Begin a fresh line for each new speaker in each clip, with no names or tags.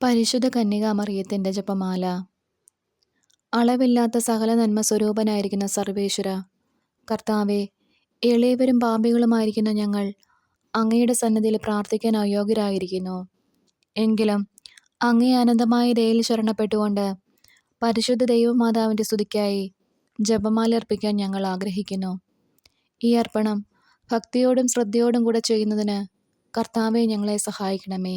പരിശുദ്ധ കന്യകാമറിയത്തിന്റെ ജപമാല. അളവില്ലാത്ത സകല നന്മ സ്വരൂപനായിരിക്കുന്ന സർവേശ്വര കർത്താവെ എളിയവരും പാപികളുമായിരിക്കുന്ന ഞങ്ങൾ അങ്ങയുടെ സന്നദ്ധിയിൽ പ്രാർത്ഥിക്കാൻ അയോഗ്യരായിരിക്കുന്നു. എങ്കിലും അങ്ങേ അനന്തമായ ദയയിൽ ശരണപ്പെട്ടുകൊണ്ട് പരിശുദ്ധ ദൈവമാതാവിന്റെ സ്തുതിക്കായി ജപമാല അർപ്പിക്കാൻ ഞങ്ങൾ ആഗ്രഹിക്കുന്നു. ഈ അർപ്പണം ഭക്തിയോടും ശ്രദ്ധയോടും കൂടെ ചെയ്യുന്നതിന് കർത്താവെ ഞങ്ങളെ സഹായിക്കണമേ.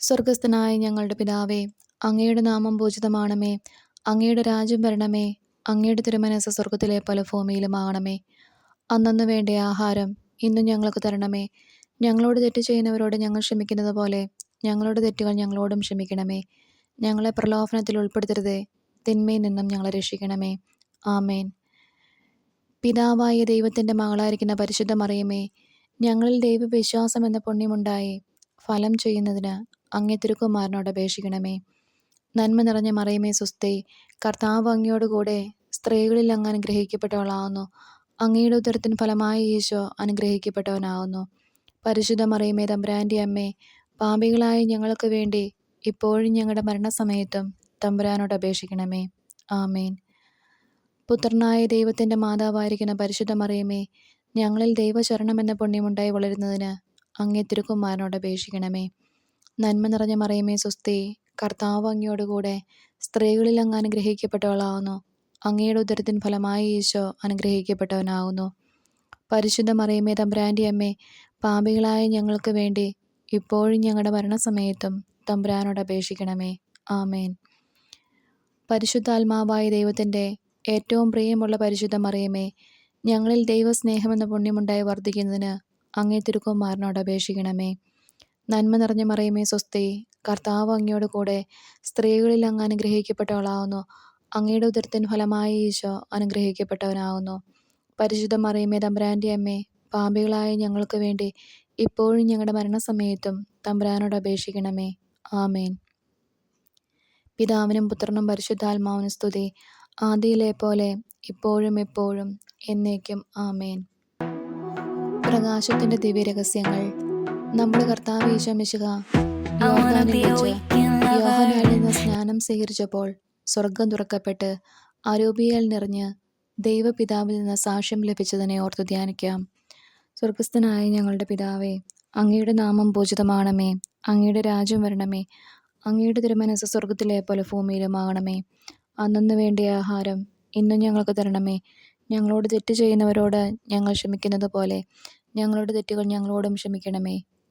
സ്വർഗസ്ഥനായ ഞങ്ങളുടെ പിതാവേ അങ്ങയുടെ നാമം പൂജിതമാണമേ. അങ്ങയുടെ രാജ്യം വരണമേ. അങ്ങയുടെ തിരുമനസ് സ്വർഗത്തിലെ പല ഭൂമിയിലും ആകണമേ അന്നു വേണ്ട ആഹാരം ഇന്നും ഞങ്ങൾക്ക് തരണമേ. ഞങ്ങളോട് തെറ്റ് ചെയ്യുന്നവരോട് ഞങ്ങൾ ക്ഷമിക്കുന്നത് പോലെ ഞങ്ങളുടെ തെറ്റുകൾ ഞങ്ങളോടും ക്ഷമിക്കണമേ. ഞങ്ങളെ പ്രലോഭനത്തിൽ ഉൾപ്പെടുത്തരുതേ. തിന്മയിൽ നിന്നും ഞങ്ങളെ രക്ഷിക്കണമേ. ആമേൻ. പിതാവായ ദൈവത്തിന്റെ മകളായിരിക്കുന്ന പരിശുദ്ധ മറിയമേ ഞങ്ങളിൽ ദൈവവിശ്വാസം എന്ന പുണ്യമുണ്ടായി ഫലം ചെയ്യുന്നതിന് അങ്ങേ തിരുക്കുമാരനോട് അപേക്ഷിക്കണമേ. നന്മ നിറഞ്ഞ മറിയമേ സുസ്ഥേ. കർത്താവ് അങ്ങയോടുകൂടെ സ്ത്രീകളിൽ അങ്ങ് അനുഗ്രഹിക്കപ്പെട്ടവളാവുന്നു. അങ്ങയുടെ ഉദരത്തിന് ഫലമായ ഈശോ അനുഗ്രഹിക്കപ്പെട്ടവനാവുന്നു. പരിശുദ്ധ മറിയമേ തമ്പുരാന്റെ അമ്മേ പാപികളായ ഞങ്ങൾക്ക് വേണ്ടി ഇപ്പോഴും ഞങ്ങളുടെ മരണസമയത്തും തമ്പുരാനോട് അപേക്ഷിക്കണമേ. ആമേൻ. പുത്രനായ ദൈവത്തിന്റെ മാതാവായിരിക്കുന്ന പരിശുദ്ധ മറിയമേ ഞങ്ങളിൽ ദൈവചരണം എന്ന പുണ്യമുണ്ടായി വളരുന്നതിന് അങ്ങേ തിരുക്കുമാരനോട് അപേക്ഷിക്കണമേ. നന്മ നിറഞ്ഞ മറിയമേ സ്വസ്തി കർത്താവ് അങ്ങയോടുകൂടെ സ്ത്രീകളിൽ അങ്ങ് അനുഗ്രഹിക്കപ്പെട്ടവളാവുന്നു. അങ്ങയുടെ ഉദരത്തിൻ ഫലമായി ഈശോ അനുഗ്രഹിക്കപ്പെട്ടവനാവുന്നു. പരിശുദ്ധ മറിയമേ തമ്പ്രാന്റെ അമ്മേ പാപികളായ ഞങ്ങൾക്ക് വേണ്ടി ഇപ്പോഴും ഞങ്ങളുടെ മരണസമയത്തും തമ്പുരാനോട് അപേക്ഷിക്കണമേ. ആമേൻ. പരിശുദ്ധാത്മാവായ ദൈവത്തിന്റെ ഏറ്റവും പ്രിയമുള്ള പരിശുദ്ധ മറിയമേ ഞങ്ങളിൽ ദൈവസ്നേഹമെന്ന പുണ്യമുണ്ടായി വർദ്ധിക്കുന്നതിന് അങ്ങേ തിരുക്കുമാരനോട് അപേക്ഷിക്കണമേ. നന്മ നിറഞ്ഞ മറിയമേ സ്വസ്തി. കർത്താവ് അങ്ങയോട് കൂടെ സ്ത്രീകളിൽ അങ്ങ് അനുഗ്രഹിക്കപ്പെട്ടവളാവുന്നു. അങ്ങയുടെ ഉദരത്തിൻ ഫലമായി ഈശോ അനുഗ്രഹിക്കപ്പെട്ടവനാവുന്നു. പരിശുദ്ധ മറിയമേ തമ്പുരാന്റെ അമ്മേ പാപികളായ ഞങ്ങൾക്ക് വേണ്ടി ഇപ്പോഴും ഞങ്ങളുടെ മരണസമയത്തും തമ്പുരാനോട് അപേക്ഷിക്കണമേ. ആമേൻ. പിതാവിനും പുത്രനും പരിശുദ്ധാത്മാവിനും സ്തുതി. ആദിയിലെ പോലെ ഇപ്പോഴും എപ്പോഴും എന്നേക്കും ആമേൻ. പ്രകാശത്തിന്റെ ദിവ്യരഹസ്യങ്ങൾ. നമ്മുടെ കർത്താവ് ഈശോമിശുക നിന്ന് സ്നാനം സ്വീകരിച്ചപ്പോൾ സ്വർഗം തുറക്കപ്പെട്ട് അരൂപിയാൽ നിറഞ്ഞ് ദൈവപിതാവിൽ നിന്ന് സാക്ഷ്യം ലഭിച്ചതിനെ ഓർത്ത് ധ്യാനിക്കാം. സ്വർഗസ്ഥനായ ഞങ്ങളുടെ പിതാവേ അങ്ങയുടെ നാമം പൂജിതമാണമേ അങ്ങയുടെ രാജ്യം വരണമേ അങ്ങയുടെ തിരുമനസ് സ്വർഗത്തിലെ പോലെ ഭൂമിയിലുമാകണമേ അന്നു വേണ്ടിയ ആഹാരം ഇന്നും ഞങ്ങൾക്ക് തരണമേ. ഞങ്ങളോട് തെറ്റ് ചെയ്യുന്നവരോട് ഞങ്ങൾ ക്ഷമിക്കുന്നത് പോലെ ഞങ്ങളുടെ തെറ്റുകൾ ഞങ്ങളോടും ക്ഷമിക്കണമേ.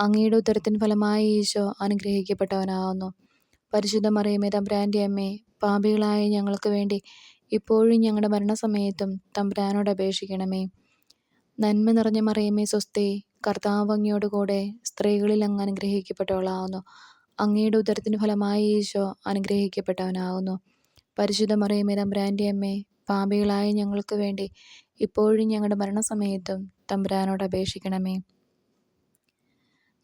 അങ്ങയുടെ ഉദരത്തിൻ ഫലമായി ഈശോ അനുഗ്രഹിക്കപ്പെട്ടവനാകുന്നു പരിശുദ്ധ മറിയമേ തമ്പ്രാന്റെ അമ്മേ പാപികളായ ഞങ്ങൾക്ക് വേണ്ടി ഇപ്പോഴും ഞങ്ങളുടെ മരണസമയത്തും തമ്പ്രാനോട് അപേക്ഷിക്കണമേ. നന്മ നിറഞ്ഞ മറിയമേ സ്വസ്തി കർത്താവങ്ങയോട് കൂടെ സ്ത്രീകളിൽ അങ്ങ് അനുഗ്രഹിക്കപ്പെട്ടവളാകുന്നു അങ്ങയുടെ ഉദരത്തിന് ഫലമായി ഈശോ അനുഗ്രഹിക്കപ്പെട്ടവനാകുന്നു പരിശുദ്ധ മറിയമേ തമ്പ്രാന്റെ അമ്മേ പാപികളായ ഞങ്ങൾക്ക് വേണ്ടി ഇപ്പോഴും ഞങ്ങളുടെ മരണസമയത്തും തമ്പ്രാനോട് അപേക്ഷിക്കണമേ.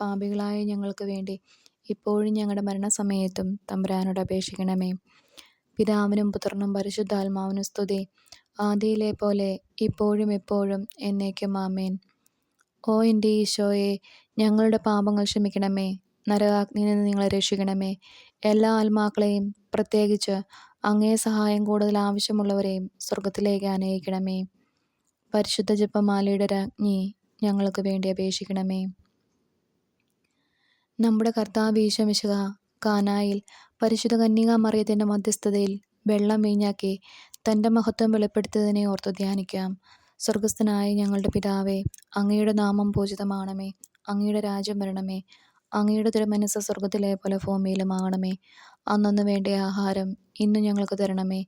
പാപികളായ ഞങ്ങൾക്ക് വേണ്ടി ഇപ്പോഴും ഞങ്ങളുടെ മരണസമയത്തും തമ്പുരാനോട് അപേക്ഷിക്കണമേ. പിതാവിനും പുത്രനും പരിശുദ്ധാത്മാവിനും സ്തുതി. ആദിയിലെ പോലെ ഇപ്പോഴും എപ്പോഴും എന്നേക്കും ആമേൻ. ഓ എന്റെ ഈശോയെ ഞങ്ങളുടെ പാപങ്ങൾ ക്ഷമിക്കണമേ. നരകാഗ്നിയിൽ നിന്ന് നിങ്ങളെ രക്ഷിക്കണമേ. എല്ലാ ആത്മാക്കളെയും പ്രത്യേകിച്ച് അങ്ങേ സഹായം കൂടുതൽ ആവശ്യമുള്ളവരെയും സ്വർഗത്തിലേക്ക് അനയിക്കണമേ പരിശുദ്ധ ജപ്പമാലയുടെ രാജ്ഞി ഞങ്ങൾക്ക് വേണ്ടി അപേക്ഷിക്കണമേ. നമ്മുടെ കർത്താവ് ഈശമിശക കാനായിൽ പരിശുദ്ധ കന്യകാ മറിയത്തിന്റെ മധ്യസ്ഥതയിൽ വെള്ളം വീഞ്ഞാക്കി തന്റെ മഹത്വം വെളിപ്പെടുത്തിയതിനെ ഓർത്തു ധ്യാനിക്കാം. സ്വർഗസ്ഥനായ ഞങ്ങളുടെ പിതാവേ അങ്ങയുടെ നാമം പൂജിതമാണമേ അങ്ങയുടെ രാജ്യം വരണമേ അങ്ങയുടെ തിരുമനസ് സ്വർഗത്തിലെ പോലെ ഭൂമിയിലും ആകണമേ. അന്നന്ന് വേണ്ട ആഹാരം ഇന്ന് ഞങ്ങൾക്ക് തരണമേ.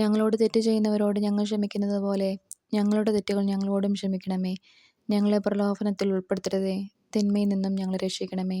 ഞങ്ങളോട് തെറ്റ് ചെയ്യുന്നവരോട് ഞങ്ങൾ ക്ഷമിക്കുന്നത് പോലെ ഞങ്ങളുടെ തെറ്റുകൾ ഞങ്ങളോടും ക്ഷമിക്കണമേ. ഞങ്ങളെ പ്രലോഭനത്തിൽ ഉൾപ്പെടുത്തരുതേ. തിന്മയിൽ നിന്നും ഞങ്ങളെ രക്ഷിക്കണമേ.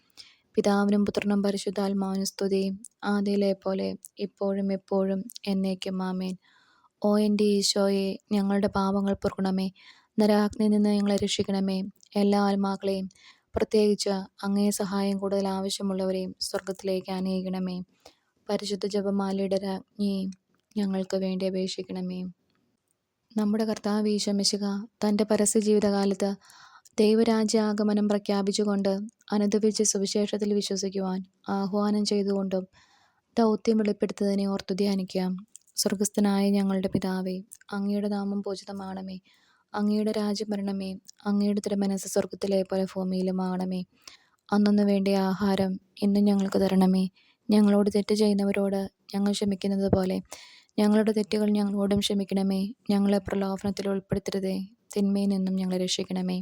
പിതാവിനും പുത്രനും പരിശുദ്ധാത്മാവിനും സ്തുതി. ആദ്യയിലെ പോലെ ഇപ്പോഴും എപ്പോഴും എന്നേക്കും ആമേൻ. ഓ എന്റെ ഈശോയെ ഞങ്ങളുടെ പാപങ്ങൾ പൊറുക്കണമേ. നരാഗ്നി നിന്ന് ഞങ്ങളെ രക്ഷിക്കണമേ. എല്ലാ ആത്മാക്കളെയും പ്രത്യേകിച്ച് അങ്ങേ സഹായം കൂടുതൽ ആവശ്യമുള്ളവരെയും സ്വർഗത്തിലേക്ക് അനയിക്കണമേ പരിശുദ്ധ ജപമാലയുടെ രാജ്ഞി ഞങ്ങൾക്ക് വേണ്ടി അപേക്ഷിക്കണമേ. നമ്മുടെ കർത്താവ് ഈശോമിശിക തന്റെ പരസ്യ ജീവിതകാലത്ത് ദൈവരാജ്യാഗമനം പ്രഖ്യാപിച്ചുകൊണ്ട് അനുദവിച്ച് സുവിശേഷത്തിൽ വിശ്വസിക്കുവാൻ ആഹ്വാനം ചെയ്തുകൊണ്ടും ദൗത്യം വെളിപ്പെടുത്തതിനെ ഓർത്തു ധ്യാനിക്കാം സ്വർഗസ്ഥനായ ഞങ്ങളുടെ പിതാവേ അങ്ങയുടെ നാമം പൂജിതമാണമേ. അങ്ങയുടെ രാജ്യം വരണമേ. അങ്ങയുടെ തിരുമനസ് സ്വർഗത്തിലെ പോലെ ഭൂമിയിലും ആണമേ. അന്നൊന്നു വേണ്ട ആഹാരം ഇന്നും ഞങ്ങൾക്ക് തരണമേ. ഞങ്ങളോട് തെറ്റ് ചെയ്യുന്നവരോട് ഞങ്ങൾ ക്ഷമിക്കുന്നത് പോലെ. ഞങ്ങളുടെ തെറ്റുകൾ ഞങ്ങളോടും ക്ഷമിക്കണമേ. ഞങ്ങളെ പ്രലോഭനത്തിൽ ഉൾപ്പെടുത്തരുതേ. തിന്മയിൽ നിന്നും ഞങ്ങളെ രക്ഷിക്കണമേ.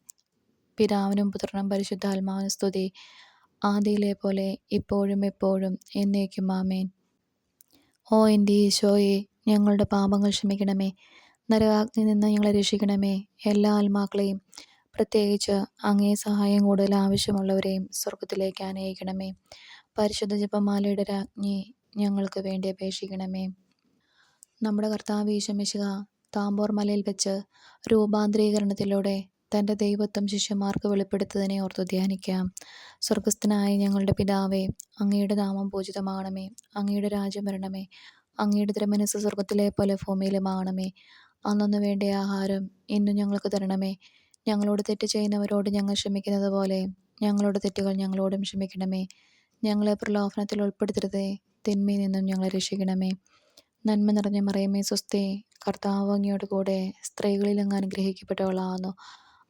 പിതാവിനും പുത്രനും പരിശുദ്ധാത്മാവിനും സ്തുതി. ആദിയിലെ പോലെ ഇപ്പോഴും എപ്പോഴും എന്നേക്കും ആമേൻ. ഓ എന്റെ ഈശോയെ ഞങ്ങളുടെ പാപങ്ങൾ ക്ഷമിക്കണമേ. നരകാഗ്നി നിന്ന് ഞങ്ങളെ രക്ഷിക്കണമേ. എല്ലാ ആത്മാക്കളെയും പ്രത്യേകിച്ച് അങ്ങേ സഹായം കൂടുതൽ ആവശ്യമുള്ളവരെയും സ്വർഗത്തിലേക്ക് അനയിക്കണമേ പരിശുദ്ധ ജപമാലയുടെ രാജ്ഞി ഞങ്ങൾക്ക് വേണ്ടി അപേക്ഷിക്കണമേ. നമ്മുടെ കർത്താവ് ഈശമിശിക താമ്പോർ മലയിൽ വെച്ച് രൂപാന്തരീകരണത്തിലൂടെ തന്റെ ദൈവത്വം ശിഷ്യന്മാർക്ക് വെളിപ്പെടുത്തതിനെ ഓർത്തു ധ്യാനിക്കാം. സ്വർഗസ്ഥനായ ഞങ്ങളുടെ പിതാവേ അങ്ങയുടെ നാമം പൂജിതമാണമേ അങ്ങയുടെ രാജ്യം വരണമേ. അങ്ങയുടെ തിരുമനസ് സ്വർഗത്തിലെ പോലെ ഭൂമിയിലുമാണമേ അന്നു വേണ്ട ആഹാരം ഇന്നും ഞങ്ങൾക്ക് തരണമേ. ഞങ്ങളോട് തെറ്റ് ചെയ്യുന്നവരോട് ഞങ്ങൾ ക്ഷമിക്കുന്നത് പോലെ ഞങ്ങളുടെ തെറ്റുകൾ ഞങ്ങളോടും ക്ഷമിക്കണമേ. ഞങ്ങളെ പ്രലോഭനത്തിൽ ഉൾപ്പെടുത്തരുതേ. തിന്മയിൽ നിന്നും ഞങ്ങളെ രക്ഷിക്കണമേ. നന്മ നിറഞ്ഞ മറിയമേ സ്വസ്തി. കർത്താവ് കൂടെ സ്ത്രീകളിൽ അങ്ങ് അനുഗ്രഹിക്കപ്പെട്ടവളാവുന്നു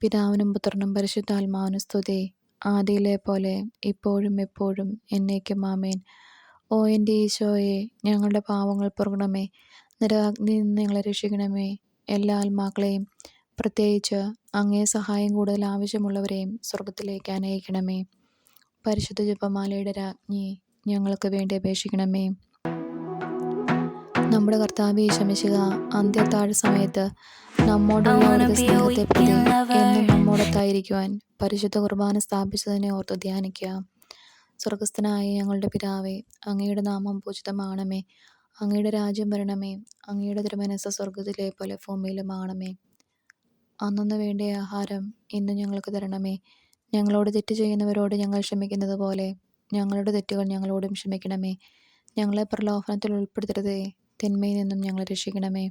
പിതാവിനും പുത്രനും പരിശുദ്ധാത്മാവിനും സ്തുതി. ആദിയിലെ പോലെ ഇപ്പോഴും എപ്പോഴും എന്നേക്കും ആമേൻ. ഓ എന്റെ ഈശോയെ ഞങ്ങളുടെ പാവങ്ങൾ പൊറുകണമേ. നിരാഗ്നിയിൽ നിന്ന് ഞങ്ങളെ രക്ഷിക്കണമേ. എല്ലാ ആത്മാക്കളെയും പ്രത്യേകിച്ച് അങ്ങേ സഹായം കൂടുതൽ ആവശ്യമുള്ളവരെയും സ്വർഗത്തിലേക്ക് അനയിക്കണമേ. പരിശുദ്ധ ജപമാലയുടെ രാജ്ഞി ഞങ്ങൾക്ക് വേണ്ടി അപേക്ഷിക്കണമേ. നമ്മുടെ കർത്താവ് ഈശമിശിക അന്ത്യത്താഴ് സമയത്ത് നമ്മോടുള്ള അവിടുത്തെ സ്നേഹത്തെ പ്രതി എന്നും നമ്മോടൊത്തായിരിക്കുവാൻ പരിശുദ്ധ കുർബാന സ്ഥാപിച്ചതിനെ ഓർത്ത് ധ്യാനിക്കുക. സ്വർഗസ്ഥനായ ഞങ്ങളുടെ പിതാവേ അങ്ങയുടെ നാമം പൂജിതമാണമേ. അങ്ങയുടെ രാജ്യം വരണമേ. അങ്ങയുടെ തിരുമനസ് സ്വർഗത്തിലെ പോലെ ഭൂമിയിലുമാണമേ അന്നു വേണ്ട ആഹാരം ഇന്ന് ഞങ്ങൾക്ക് തരണമേ. ഞങ്ങളോട് തെറ്റ് ചെയ്യുന്നവരോട് ഞങ്ങൾ ക്ഷമിക്കുന്നത് പോലെ ഞങ്ങളുടെ തെറ്റുകൾ ഞങ്ങളോടും ക്ഷമിക്കണമേ. ഞങ്ങളെ പ്രലോഭനത്തിൽ ഉൾപ്പെടുത്തരുതേ. തിന്മയിൽ നിന്നും ഞങ്ങളെ രക്ഷിക്കണമേ.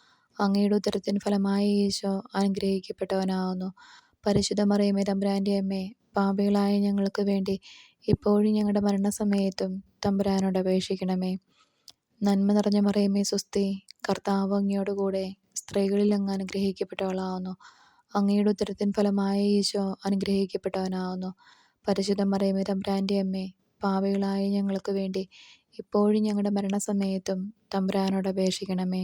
അങ്ങയുടെ ഉത്തരത്തിന് ഫലമായി ഈശോ അനുഗ്രഹിക്കപ്പെട്ടവനാകുന്നു പരിശുദ്ധ മറിയമേ തമ്പുരാന്റെ അമ്മേ പാപികളായ ഞങ്ങൾക്ക് വേണ്ടി ഇപ്പോഴും ഞങ്ങളുടെ മരണസമയത്തും തമ്പുരാനോട് അപേക്ഷിക്കണമേ. നന്മ നിറഞ്ഞ മറിയമേ സ്വസ്തി കർത്താവ് അങ്ങയോട് കൂടെ സ്ത്രീകളിൽ അങ്ങ് അനുഗ്രഹിക്കപ്പെട്ടവളാവുന്നു. അങ്ങയുടെ ഉത്തരത്തിന് ഫലമായ ഈശോ അനുഗ്രഹിക്കപ്പെട്ടവനാവുന്നു. പരിശുദ്ധ മറിയമേ തമ്പുരാന്റെ അമ്മേ പാപികളായ ഞങ്ങൾക്ക് വേണ്ടി ഇപ്പോഴും ഞങ്ങളുടെ മരണസമയത്തും തമ്പുരാനോട് അപേക്ഷിക്കണമേ.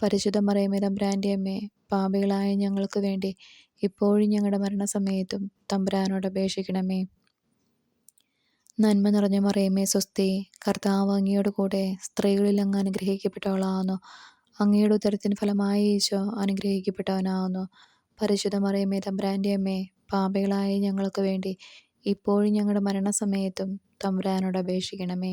പരിശുദ്ധ മറിയമേ തമ്പുരാന്റെ അമ്മേ പാപികളായ ഞങ്ങൾക്ക് വേണ്ടി ഇപ്പോഴും ഞങ്ങളുടെ മരണസമയത്തും തമ്പുരാനോട് അപേക്ഷിക്കണമേ. നന്മ നിറഞ്ഞ മറിയമേ സ്വസ്തി കർത്താവ് അങ്ങയോട് കൂടെ സ്ത്രീകളിൽ അങ്ങ് അനുഗ്രഹിക്കപ്പെട്ടവളാകുന്നു അങ്ങയുടെ ഉത്തരത്തിന് ഫലമായി ഈശോ അനുഗ്രഹിക്കപ്പെട്ടവനാകുന്നു പരിശുദ്ധ മറിയമേ തമ്പുരാന്റെ അമ്മേ പാപികളായ ഞങ്ങൾക്ക് വേണ്ടി ഇപ്പോഴും ഞങ്ങളുടെ മരണസമയത്തും തമ്പുരാനോട് അപേക്ഷിക്കണമേ.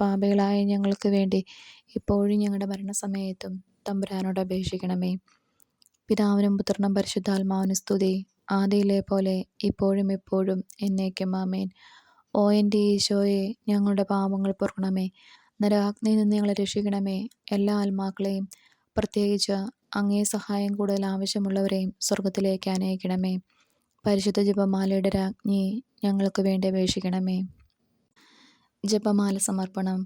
പാപികളായ ഞങ്ങൾക്ക് വേണ്ടി ഇപ്പോഴും ഞങ്ങളുടെ മരണസമയത്തും തമ്പുരാനോട് അപേക്ഷിക്കണമേ. പിതാവിനും പുത്രനും പരിശുദ്ധാത്മാവിനും സ്തുതി. ആദിയിലെ പോലെ ഇപ്പോഴും എപ്പോഴും എന്നേക്കും ആമേൻ. ഓ എന്റെ ഈശോയെ ഞങ്ങളുടെ പാപങ്ങൾ പൊറുക്കണമേ. നരാഗ്നിയിൽ നിന്ന് ഞങ്ങളെ രക്ഷിക്കണമേ. എല്ലാ ആത്മാക്കളെയും പ്രത്യേകിച്ച് അങ്ങേ സഹായം കൂടുതൽ ആവശ്യമുള്ളവരെയും സ്വർഗത്തിലേക്ക് അനയിക്കണമേ പരിശുദ്ധ ജപമാലയുടെ രാജ്ഞി ഞങ്ങൾക്ക് വേണ്ടി അപേക്ഷിക്കണമേ. ജപമാല സമർപ്പണം.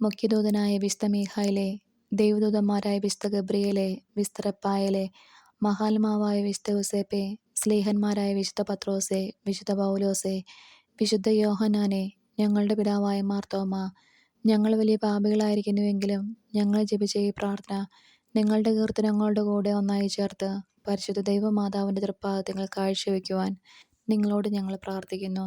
മുഖ്യദൂതനായ മീഹായിലെ ദൈവദൂതന്മാരായ വിസ്ത ഗബ്രിയലെ വിസ്തറപ്പായലെ മഹാത്മാവായ വിശുദ്ധ ഹുസേപ്പെ സ്ലേഹന്മാരായ വിശുദ്ധ പത്രോസെ വിശുദ്ധ പൗലോസെ വിശുദ്ധ യോഹനാനെ ഞങ്ങളുടെ പിതാവായ മാർത്തോമ ഞങ്ങൾ വലിയ പാപികളായിരിക്കുന്നുവെങ്കിലും ഞങ്ങൾ ജപിച്ച ഈ പ്രാർത്ഥന നിങ്ങളുടെ കീർത്തനങ്ങളുടെ കൂടെ ഒന്നായി ചേർത്ത് പരിശുദ്ധ ദൈവമാതാവിന്റെ തൃപ്പാദങ്ങൾ കാഴ്ചവെക്കുവാൻ നിങ്ങളോട് ഞങ്ങൾ പ്രാർത്ഥിക്കുന്നു.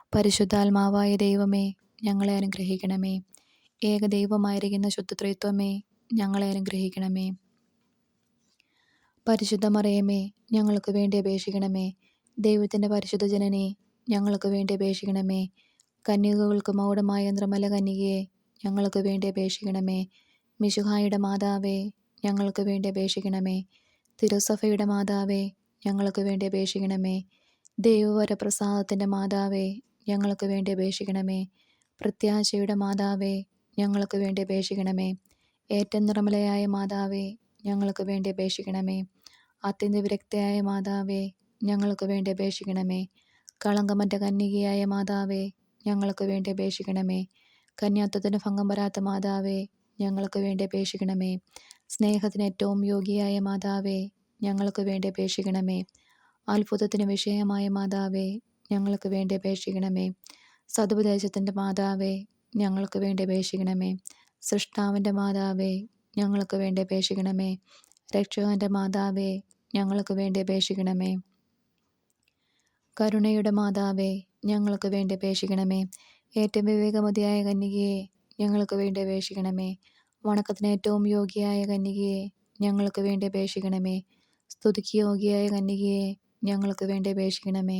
പരിശുദ്ധാത്മാവായ ദൈവമേ ഞങ്ങളെ അനുഗ്രഹിക്കണമേ. ഏകദൈവമായിരിക്കുന്ന ശുദ്ധത്രിത്വമേ ഞങ്ങളെ അനുഗ്രഹിക്കണമേ. പരിശുദ്ധമറിയമേ ഞങ്ങൾക്ക് വേണ്ടി അപേക്ഷിക്കണമേ. ദൈവത്തിന്റെ പരിശുദ്ധ ജനനെ ഞങ്ങൾക്ക് വേണ്ടി അപേക്ഷിക്കണമേ. കന്യകകൾക്ക് മൗഢമായ യന്ത്രമല കന്യകയെ ഞങ്ങൾക്ക് വേണ്ടി അപേക്ഷിക്കണമേ. മിശുഹായുടെ മാതാവേ ഞങ്ങൾക്ക് വേണ്ടി അപേക്ഷിക്കണമേ. തിരുസഫയുടെ മാതാവേ ഞങ്ങൾക്ക് വേണ്ടി അപേക്ഷിക്കണമേ. ദൈവവരപ്രസാദത്തിന്റെ മാതാവേ ഞങ്ങൾക്ക് വേണ്ടി അപേക്ഷിക്കണമേ. പ്രത്യാശയുടെ മാതാവേ ഞങ്ങൾക്ക് വേണ്ടി അപേക്ഷിക്കണമേ. ഏറ്റവും നിർമ്മലയായ മാതാവേ ഞങ്ങൾക്ക് വേണ്ടി അപേക്ഷിക്കണമേ. അത്യന്ത വിരക്തയായ മാതാവേ ഞങ്ങൾക്ക് വേണ്ടി അപേക്ഷിക്കണമേ. കളങ്കമറ്റ കന്യകയായ മാതാവേ ഞങ്ങൾക്ക് വേണ്ടി അപേക്ഷിക്കണമേ. കന്യാത്വത്തിന് ഭംഗം വരാത്ത മാതാവേ ഞങ്ങൾക്ക് വേണ്ടി അപേക്ഷിക്കണമേ. സ്നേഹത്തിന് ഏറ്റവും യോഗിയായ മാതാവേ ഞങ്ങൾക്ക് വേണ്ടി അപേക്ഷിക്കണമേ. അത്ഭുതത്തിന് വിഷയമായ മാതാവേ ഞങ്ങൾക്ക് വേണ്ടി അപേക്ഷിക്കണമേ. സതുപദേശത്തിന്റെ മാതാവേ ഞങ്ങൾക്ക് വേണ്ടി അപേക്ഷിക്കണമേ. സൃഷ്ടാവിന്റെ മാതാവേ ഞങ്ങൾക്ക് വേണ്ടി അപേക്ഷിക്കണമേ. രക്ഷകന്റെ മാതാവേ ഞങ്ങൾക്ക് വേണ്ടി അപേക്ഷിക്കണമേ. കരുണയുടെ മാതാവേ ഞങ്ങൾക്ക് വേണ്ടി അപേക്ഷിക്കണമേ. ഏറ്റവും വിവേകമതിയായ കന്യകയെ ഞങ്ങൾക്ക് വേണ്ടി അപേക്ഷിക്കണമേ. വണക്കത്തിന് ഏറ്റവും യോഗ്യയായ കന്യകയെ ഞങ്ങൾക്ക് വേണ്ടി അപേക്ഷിക്കണമേ. സ്തുതിക്ക് യോഗ്യയായ കന്യകയെ ഞങ്ങൾക്ക് വേണ്ടി അപേക്ഷിക്കണമേ.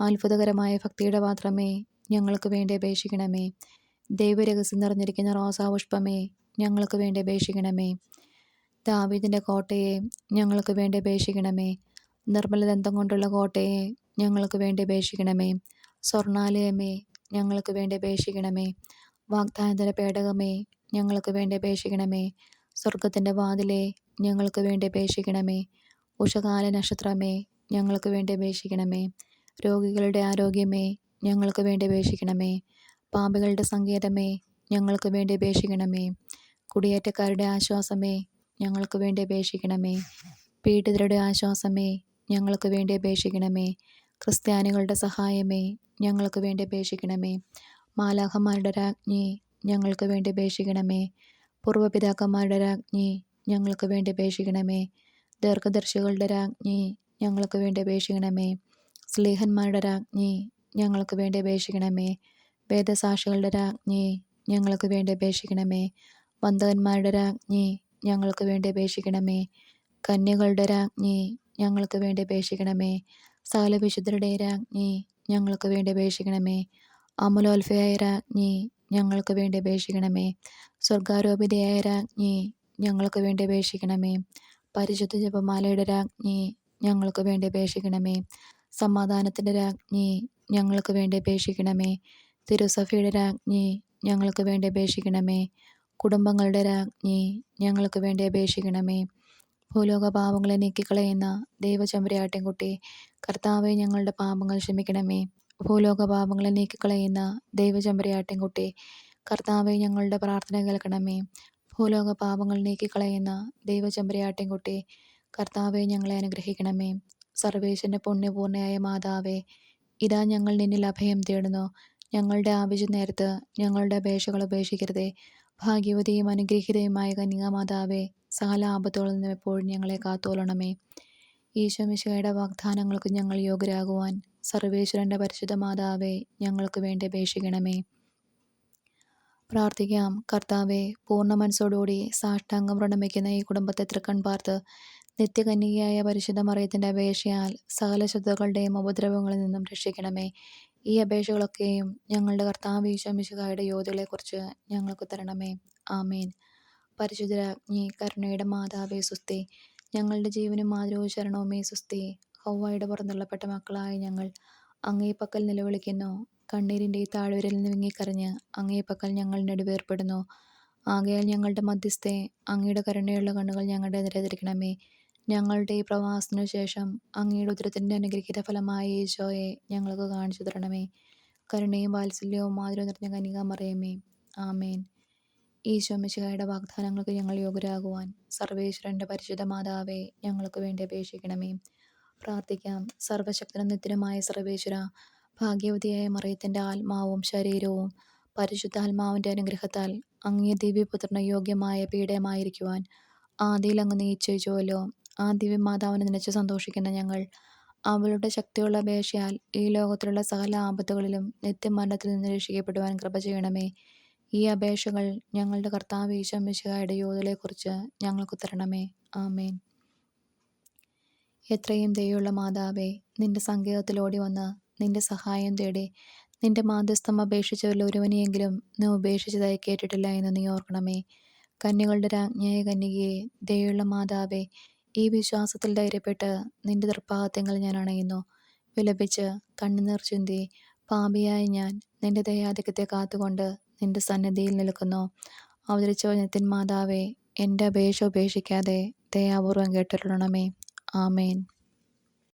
അത്ഭുതകരമായ ഭക്തിയുടെ പാത്രമേ ഞങ്ങൾക്ക് വേണ്ടി അപേക്ഷിക്കണമേ. ദൈവരഹസ്യം നിറഞ്ഞിരിക്കുന്ന റോസാപുഷ്പമേ ഞങ്ങൾക്ക് വേണ്ടി അപേക്ഷിക്കണമേ. ദാവീദിന്റെ കോട്ടയെ ഞങ്ങൾക്ക് വേണ്ടി അപേക്ഷിക്കണമേ. നിർമ്മലദന്തം കൊണ്ടുള്ള കോട്ടയെ ഞങ്ങൾക്ക് വേണ്ടി അപേക്ഷിക്കണമേ. സ്വർണാലയമേ ഞങ്ങൾക്ക് വേണ്ടി അപേക്ഷിക്കണമേ. വാഗ്ദാനത്തിന്റെ പേടകമേ ഞങ്ങൾക്ക് വേണ്ടി അപേക്ഷിക്കണമേ. സ്വർഗത്തിന്റെ വാതിലെ ഞങ്ങൾക്ക് വേണ്ടി അപേക്ഷിക്കണമേ. ഉഷകാല നക്ഷത്രമേ ഞങ്ങൾക്ക് വേണ്ടി അപേക്ഷിക്കണമേ. രോഗികളുടെ ആരോഗ്യമേ ഞങ്ങൾക്ക് വേണ്ടി അപേക്ഷിക്കണമേ. പാമ്പുകളുടെ സങ്കേതമേ ഞങ്ങൾക്ക് വേണ്ടി അപേക്ഷിക്കണമേ. കുടിയേറ്റക്കാരുടെ ആശ്വാസമേ ഞങ്ങൾക്ക് വേണ്ടി അപേക്ഷിക്കണമേ. പീഡിതരുടെ ആശ്വാസമേ ഞങ്ങൾക്ക് വേണ്ടി അപേക്ഷിക്കണമേ. ക്രിസ്ത്യാനികളുടെ സഹായമേ ഞങ്ങൾക്ക് വേണ്ടി അപേക്ഷിക്കണമേ. മാലാഹന്മാരുടെ രാജ്ഞി ഞങ്ങൾക്ക് വേണ്ടി അപേക്ഷിക്കണമേ. പൂർവപിതാക്കന്മാരുടെ രാജ്ഞി ഞങ്ങൾക്ക് വേണ്ടി അപേക്ഷിക്കണമേ. ദീർഘദർശികളുടെ രാജ്ഞി ഞങ്ങൾക്ക് വേണ്ടി അപേക്ഷിക്കണമേ. സ്ലീഹന്മാരുടെ രാജ്ഞി ഞങ്ങൾക്ക് വേണ്ടി അപേക്ഷിക്കണമേ. വേദസാക്ഷികളുടെ രാജ്ഞി ഞങ്ങൾക്ക് വേണ്ടി അപേക്ഷിക്കണമേ. വന്ധകന്മാരുടെ രാജ്ഞി ഞങ്ങൾക്ക് വേണ്ടി അപേക്ഷിക്കണമേ. കന്യകളുടെ രാജ്ഞി ഞങ്ങൾക്ക് വേണ്ടി അപേക്ഷിക്കണമേ. സകല വിശുദ്ധരുടെ രാജ്ഞി ഞങ്ങൾക്ക് വേണ്ടി അപേക്ഷിക്കണമേ. അമലോൽഫയായ രാജ്ഞി ഞങ്ങൾക്ക് വേണ്ടി അപേക്ഷിക്കണമേ. സ്വർഗാരോപിതയായ രാജ്ഞി ഞങ്ങൾക്ക് വേണ്ടി അപേക്ഷിക്കണമേ. പരിശുദ്ധ ജപമാലയുടെ രാജ്ഞി ഞങ്ങൾക്ക് വേണ്ടി അപേക്ഷിക്കണമേ. സമാധാനത്തിന്റെ രാജ്ഞി ഞങ്ങൾക്ക് വേണ്ടി അപേക്ഷിക്കണമേ. തിരുസഭയുടെ രാജ്ഞി ഞങ്ങൾക്ക് വേണ്ടി അപേക്ഷിക്കണമേ. കുടുംബങ്ങളുടെ രാജ്ഞി ഞങ്ങൾക്ക് വേണ്ടി അപേക്ഷിക്കണമേ. ഭൂലോക പാപങ്ങളെ നീക്കിക്കളയുന്ന ദൈവചമ്പരയാട്ടിൻകുട്ടി കർത്താവെ ഞങ്ങളുടെ പാപങ്ങൾ ക്ഷമിക്കണമേ. ഭൂലോക പാപങ്ങളെ നീക്കിക്കളയുന്ന ദൈവചമ്പരയാട്ടിൻകുട്ടി കർത്താവെ ഞങ്ങളുടെ പ്രാർത്ഥന കേൾക്കണമേ. ഭൂലോക പാപങ്ങൾ നീക്കിക്കളയുന്ന ദൈവചമ്പരയാട്ടിൻകുട്ടി കർത്താവെ ഞങ്ങളെ അനുഗ്രഹിക്കണമേ. സർവേശ്വരന്റെ പുണ്യപൂർണയായ മാതാവേ ഇതാ ഞങ്ങൾ നിന്നിൽ അഭയം തേടുന്നു. ഞങ്ങളുടെ ആവശ്യം നേരത്ത് ഞങ്ങളുടെ അപേക്ഷകൾ ഉപേക്ഷിക്കരുതേ ഭാഗ്യവതിയും അനുഗ്രഹീതയുമായ കന്യകാമാതാവേ സകല ആപത്തുകളിൽ നിന്നും എപ്പോഴും ഞങ്ങളെ കാത്തോളണമേ. ഈശോമിശയുടെ വാഗ്ദാനങ്ങൾക്ക് ഞങ്ങൾ യോഗ്യരാകുവാൻ സർവേശ്വരന്റെ പരിശുദ്ധ മാതാവേ ഞങ്ങൾക്ക് വേണ്ടി അപേക്ഷിക്കണമേ. പ്രാർത്ഥിക്കാം. കർത്താവെ പൂർണ മനസ്സോടുകൂടി സാഷ്ടാംഗം പ്രണമിക്കുന്ന ഈ കുടുംബത്തെ തൃക്കൺ പാർത്ത് നിത്യകന്യകയായ പരിശുദ്ധ മറിയത്തിന്റെ അപേക്ഷയാൽ സകല ശുദ്ധകളുടെയും ഉപദ്രവങ്ങളിൽ നിന്നും രക്ഷിക്കണമേ. ഈ അപേക്ഷകളൊക്കെയും ഞങ്ങളുടെ കർത്താവ് ഈശോമിശുഹായുടെ യോധകളെക്കുറിച്ച് ഞങ്ങൾക്ക് തരണമേ. ആമേൻ. പരിശുദ്ധരാജ്ഞി കരുണയുടെ മാതാവേ സുസ്തി ഞങ്ങളുടെ ജീവനും മാതൃവും ശരണവുമേ സുസ്തി ഹൗവായുടെ പുറന്തള്ളപ്പെട്ട മക്കളായ ഞങ്ങൾ അങ്ങേ പക്കൽ നിലവിളിക്കുന്നു. കണ്ണീരിന്റെ ഈ താഴ്വരയിൽ നിന്ന് വിങ്ങിക്കരഞ്ഞ് അങ്ങേ പക്കൽ ഞങ്ങൾ നെടുവേർപ്പെടുന്നു. ആകയാൽ ഞങ്ങളുടെ മധ്യസ്ഥെ അങ്ങയുടെ കരുണയുള്ള കണ്ണുകൾ ഞങ്ങളുടെ നിരതിരിക്കണമേ ഞങ്ങളുടെ ഈ പ്രവാസത്തിനു ശേഷം അങ്ങയുടെ ഉദരത്തിന്റെ അനുഗ്രഹിത ഫലമായ ഈശോയെ ഞങ്ങൾക്ക് കാണിച്ചു തരണമേ. കരുണയും വാത്സല്യവും മാതിരി നിറഞ്ഞ കനികാമറിയമേ ആമേൻ. ഈശോ മിശിഹായുടെ വാഗ്ദാനങ്ങൾക്ക് ഞങ്ങൾ യോഗ്യരാകുവാൻ സർവേശ്വരന്റെ പരിശുദ്ധ മാതാവെ ഞങ്ങൾക്ക് വേണ്ടി അപേക്ഷിക്കണമേ. പ്രാർത്ഥിക്കാം. സർവശക്തനും നിത്യനുമായ സർവേശ്വര ഭാഗ്യവതിയായ മറിയത്തിന്റെ ആത്മാവും ശരീരവും പരിശുദ്ധാത്മാവിന്റെ അനുഗ്രഹത്താൽ അങ്ങേ ദിവ്യപുത്രന് യോഗ്യമായ പീഡയമായിരിക്കുവാൻ ആദിയിൽ അങ്ങ് നിശ്ചയിച്ചുവല്ലോ. ആ ദിവ്യമാതാവിനെ നനച്ച് സന്തോഷിക്കുന്ന ഞങ്ങൾ അവളുടെ ശക്തിയുള്ള അപേക്ഷയാൽ ഈ ലോകത്തിലുള്ള സകല ആപത്തുകളിലും നിത്യമരണത്തിൽ നിന്ന് രക്ഷിക്കപ്പെടുവാൻ കൃപ ചെയ്യണമേ. ഈ അപേക്ഷകൾ ഞങ്ങളുടെ കർത്താവ് ഈശോമിശിഹായുടെ യോധലയെക്കുറിച്ച് ഞങ്ങൾക്ക് തരണമേ. ആമേൻ. എത്രയും ദയുള്ള മാതാവേ നിന്റെ സങ്കേതത്തിലോടി വന്ന് നിന്റെ സഹായം തേടി. നിന്റെ മാധ്യസ്ഥം അപേക്ഷിച്ചവരിൽ ഒരുവനെയെങ്കിലും നീ ഉപേക്ഷിച്ചതായി കേട്ടിട്ടില്ല എന്ന് നീ ഓർക്കണമേ. കന്യകളുടെ രാജ്ഞയെ കന്യകയെ ദയുള്ള മാതാവേ ഈ വിശ്വാസത്തിൽ ധൈര്യപ്പെട്ട് നിന്റെ തൃപ്പാകത്യങ്ങൾ ഞാൻ അണയുന്നു. വിലപിച്ച് കണ്ണുനീർ ചുന്തി പാപിയായ ഞാൻ നിന്റെ ദയാധിക്യത്തെ കാത്തുകൊണ്ട് നിന്റെ സന്നദ്ധിയിൽ നിൽക്കുന്നു. അവതരിച്ച വചനത്തിൻ മാതാവേ എന്റെ അപേക്ഷ ഉപേക്ഷിക്കാതെ ദയാപൂർവം കേട്ടിട്ടുള്ളണമേ. ആമേൻ.